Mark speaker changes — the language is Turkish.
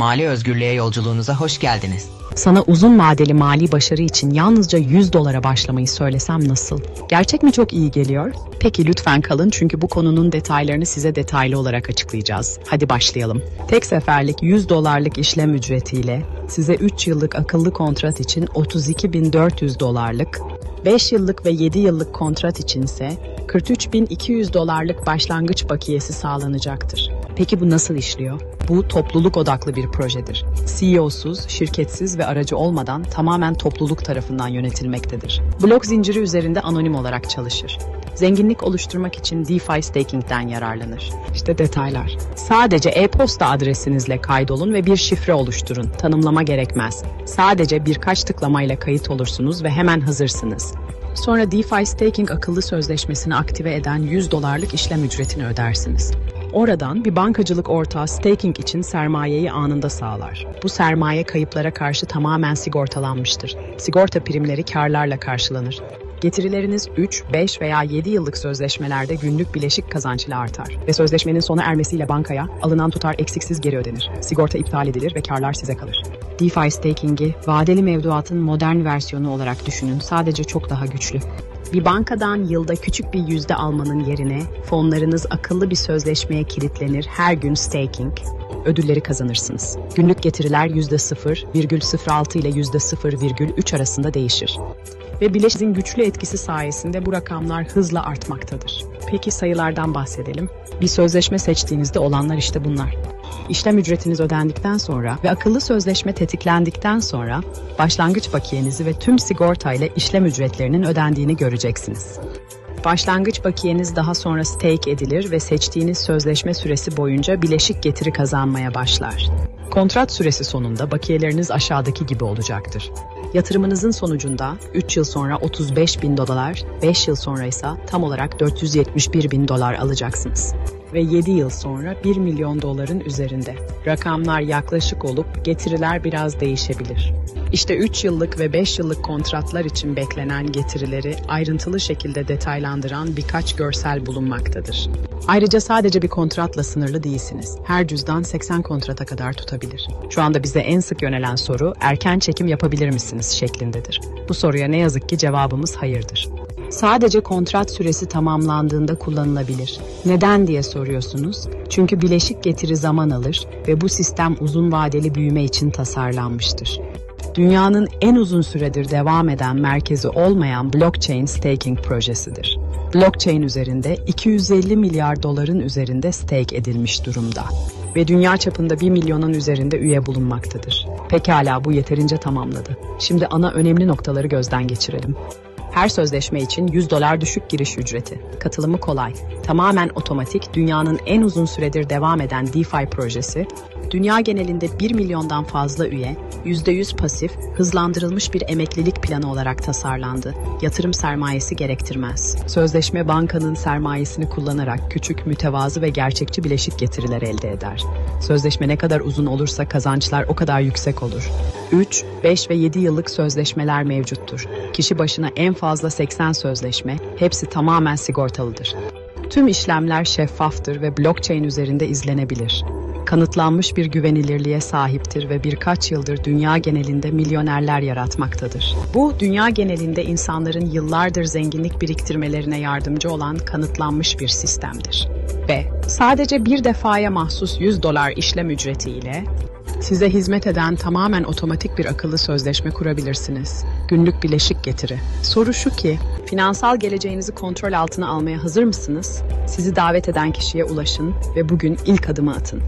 Speaker 1: Mali özgürlüğe yolculuğunuza hoş geldiniz.
Speaker 2: Sana uzun vadeli mali başarı için yalnızca 100 dolara başlamayı söylesem nasıl? Gerçek mi çok iyi geliyor? Peki lütfen kalın çünkü bu konunun detaylarını size detaylı olarak açıklayacağız. Hadi başlayalım. Tek seferlik 100 dolarlık işlem ücretiyle size 3 yıllık akıllı kontrat için 32.400 dolarlık, 5 yıllık ve 7 yıllık kontrat içinse 43.200 dolarlık başlangıç bakiyesi sağlanacaktır. Peki bu nasıl işliyor? Bu topluluk odaklı bir projedir. CEO'suz, şirketsiz ve aracı olmadan tamamen topluluk tarafından yönetilmektedir. Blok zinciri üzerinde anonim olarak çalışır. Zenginlik oluşturmak için DeFi staking'den yararlanır. İşte detaylar. Sadece e-posta adresinizle kaydolun ve bir şifre oluşturun. Tanımlama gerekmez. Sadece birkaç tıklamayla kayıt olursunuz ve hemen hazırsınız. Sonra DeFi Staking akıllı sözleşmesini aktive eden 100 dolarlık işlem ücretini ödersiniz. Oradan bir bankacılık ortağı staking için sermayeyi anında sağlar. Bu sermaye kayıplara karşı tamamen sigortalanmıştır. Sigorta primleri karlarla karşılanır. Getirileriniz 3, 5 veya 7 yıllık sözleşmelerde günlük bileşik kazanç ile artar ve sözleşmenin sona ermesiyle bankaya alınan tutar eksiksiz geri ödenir. Sigorta iptal edilir ve karlar size kalır. DeFi staking'i vadeli mevduatın modern versiyonu olarak düşünün. Sadece çok daha güçlü. Bir bankadan yılda küçük bir yüzde almanın yerine fonlarınız akıllı bir sözleşmeye kilitlenir. Her gün staking, ödülleri kazanırsınız. Günlük getiriler %0,06 ile %0,3 arasında değişir. Ve bileşizin güçlü etkisi sayesinde bu rakamlar hızla artmaktadır. Peki sayılardan bahsedelim. Bir sözleşme seçtiğinizde olanlar işte bunlar. İşlem ücretiniz ödendikten sonra ve akıllı sözleşme tetiklendikten sonra başlangıç bakiyenizi ve tüm sigorta ile işlem ücretlerinin ödendiğini göreceksiniz. Başlangıç bakiyeniz daha sonra stake edilir ve seçtiğiniz sözleşme süresi boyunca bileşik getiri kazanmaya başlar. Kontrat süresi sonunda bakiyeleriniz aşağıdaki gibi olacaktır. Yatırımınızın sonucunda 3 yıl sonra 35 bin dolar, 5 yıl sonra ise tam olarak 471 bin dolar alacaksınız. Ve 7 yıl sonra 1 milyon doların üzerinde. Rakamlar yaklaşık olup getiriler biraz değişebilir. İşte 3 yıllık ve 5 yıllık kontratlar için beklenen getirileri ayrıntılı şekilde detaylandıran birkaç görsel bulunmaktadır. Ayrıca sadece bir kontratla sınırlı değilsiniz. Her cüzdan 80 kontrata kadar tutabilir. Şu anda bize en sık yönelen soru erken çekim yapabilir misiniz şeklindedir. Bu soruya ne yazık ki cevabımız hayırdır. Sadece kontrat süresi tamamlandığında kullanılabilir. Neden diye soruyorsunuz? Çünkü bileşik getiri zaman alır ve bu sistem uzun vadeli büyüme için tasarlanmıştır. Dünyanın en uzun süredir devam eden merkezi olmayan blockchain staking projesidir. Blockchain üzerinde 250 milyar doların üzerinde stake edilmiş durumda ve dünya çapında 1 milyonun üzerinde üye bulunmaktadır. Pekala bu yeterince tamamladı. Şimdi ana önemli noktaları gözden geçirelim. Her sözleşme için 100 dolar düşük giriş ücreti. Katılımı kolay. Tamamen otomatik, dünyanın en uzun süredir devam eden DeFi projesi, dünya genelinde 1 milyondan fazla üye, %100 pasif, hızlandırılmış bir emeklilik planı olarak tasarlandı. Yatırım sermayesi gerektirmez. Sözleşme bankanın sermayesini kullanarak küçük, mütevazı ve gerçekçi bileşik getiriler elde eder. Sözleşme ne kadar uzun olursa kazançlar o kadar yüksek olur. 3, 5 ve 7 yıllık sözleşmeler mevcuttur. Kişi başına en fazla 80 sözleşme, hepsi tamamen sigortalıdır. Tüm işlemler şeffaftır ve blockchain üzerinde izlenebilir. Kanıtlanmış bir güvenilirliğe sahiptir ve birkaç yıldır dünya genelinde milyonerler yaratmaktadır. Bu dünya genelinde insanların yıllardır zenginlik biriktirmelerine yardımcı olan kanıtlanmış bir sistemdir. Ve sadece bir defaya mahsus 100 dolar işlem ücretiyle Size hizmet eden tamamen otomatik bir akıllı sözleşme kurabilirsiniz. Günlük bileşik getiri. Soru şu ki, finansal geleceğinizi kontrol altına almaya hazır mısınız? Sizi davet eden kişiye ulaşın ve bugün ilk adımı atın.